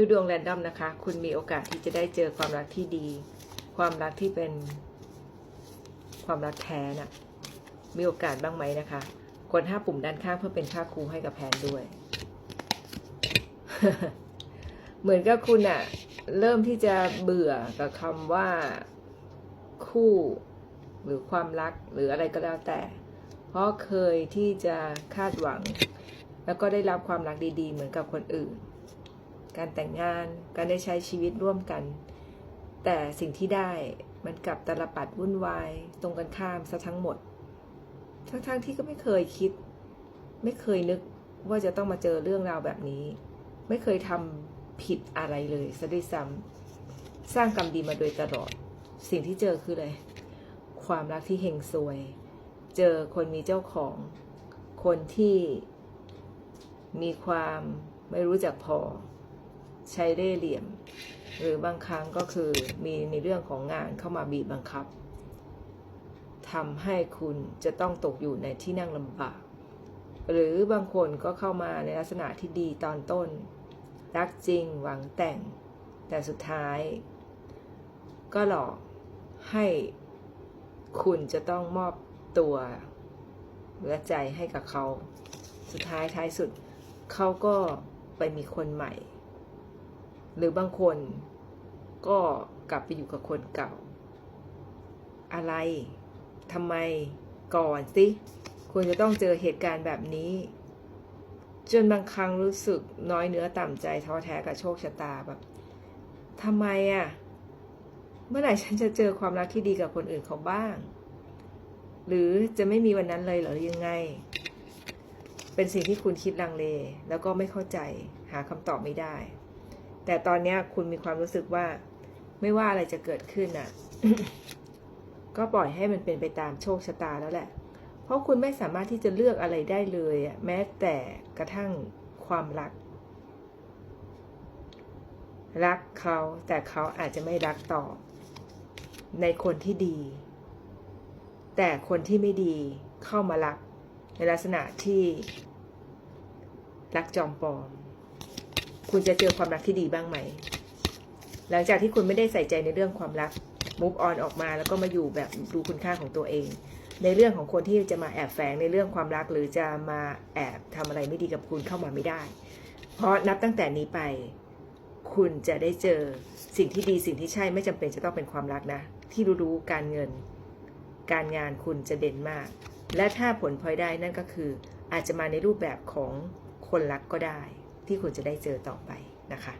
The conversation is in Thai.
ดูดวงแรนดอมนะคะ คุณมีโอกาสที่จะได้เจอความรักที่ดี ความรักที่เป็นความรักแท้น่ะ มีโอกาสบ้างไหมนะคะกดห้าปุ่มด้านข้างเพื่อเป็นค่าครูให้กับแพนด้วย เหมือนกับคุณอะเริ่มที่จะเบื่อกับคำว่าคู่หรือความรักหรืออะไรก็แล้วแต่ เพราะเคยที่จะคาดหวัง แล้วก็ได้รับความรักดี ๆ เหมือนกับคนอื่น การแต่งงาน การได้ใช้ชีวิตร่วมกัน แต่สิ่งที่ได้มันกลับตลปัดวุ่นวาย ตรงกันข้ามซะทั้งหมด ทั้งๆที่ก็ไม่เคยคิด ไม่เคยนึกว่าจะต้องมาเจอเรื่องราวแบบนี้ ไม่เคยทำผิดอะไรเลยซะด้วยซ้ำสร้างกรรมดีมาโดยตลอด สิ่งที่เจอคืออะไรความรักที่เฮงซวย เจอคนมีเจ้าของ คนที่มีความไม่รู้จักพอ ใช้เล่เหลี่ยม หรือบางครั้งก็คือมีในเรื่องของงานเข้ามาบีบบังคับทำให้คุณจะต้องตกอยู่ในที่นั่งลำบาก หรือบางคนก็เข้ามาในลักษณะที่ดีตอนต้น รักจริงหวังแต่ง แต่สุดท้าย ก็หลอกให้คุณจะต้องมอบตัวและใจให้กับเขา สุดท้ายท้ายสุดเขาก็ไปมีคนใหม่ หรือบางคนก็กลับไปอยู่กับคนเก่า อะไรทำไมก่อนสิคุณจะต้องเจอเหตุการณ์แบบนี้ จนบางครั้งรู้สึกน้อยเนื้อต่ำใจท้อแท้กับโชคชะตาแบบทำไมอะ่ะ เมื่อไหร่ฉันจะเจอความรักที่ดีกับคนอื่นเขาบ้าง หรือจะไม่มีวันนั้นเลยเหรอยังไง เป็นสิ่งที่คุณคิดลังเล แล้วก็ไม่เข้าใจหาคำตอบไม่ได้ แต่ตอนนี้คุณมีความรู้สึกว่า ไม่ว่าอะไรจะเกิดขึ้นน่ะ ก็ปล่อยให้มันเป็นไปตามโชคชะตาแล้วแหละ เพราะคุณไม่สามารถที่จะเลือกอะไรได้เลยอะแม้แต่กระทั่งความรัก รักเขาแต่เขาอาจจะไม่รักต่อในคนที่ดี แต่คนที่ไม่ดีเข้ามารักในลักษณะที่รักจอมปลอม คุณจะเจอความรักที่ดีบ้างไหม หลังจากที่คุณไม่ได้ใส่ใจในเรื่องความรักมุกออนออกมาแล้วก็มาอยู่แบบดูคุณค่าของตัวเอง ในเรื่องของคนที่จะมาแอบแฝงในเรื่องความรักหรือจะมาแอบทำอะไรไม่ดีกับคุณเข้ามาไม่ได้ เพราะนับตั้งแต่นี้ไป คุณจะได้เจอสิ่งที่ดีสิ่งที่ใช่ไม่จำเป็นจะต้องเป็นความรักนะ ที่รู้ๆการเงิน การงานคุณจะเด่นมาก และถ้าผลพลอยได้นั่นก็คือ อาจจะมาในรูปแบบของคนรักก็ได้ ที่คุณจะได้เจอต่อไปนะคะ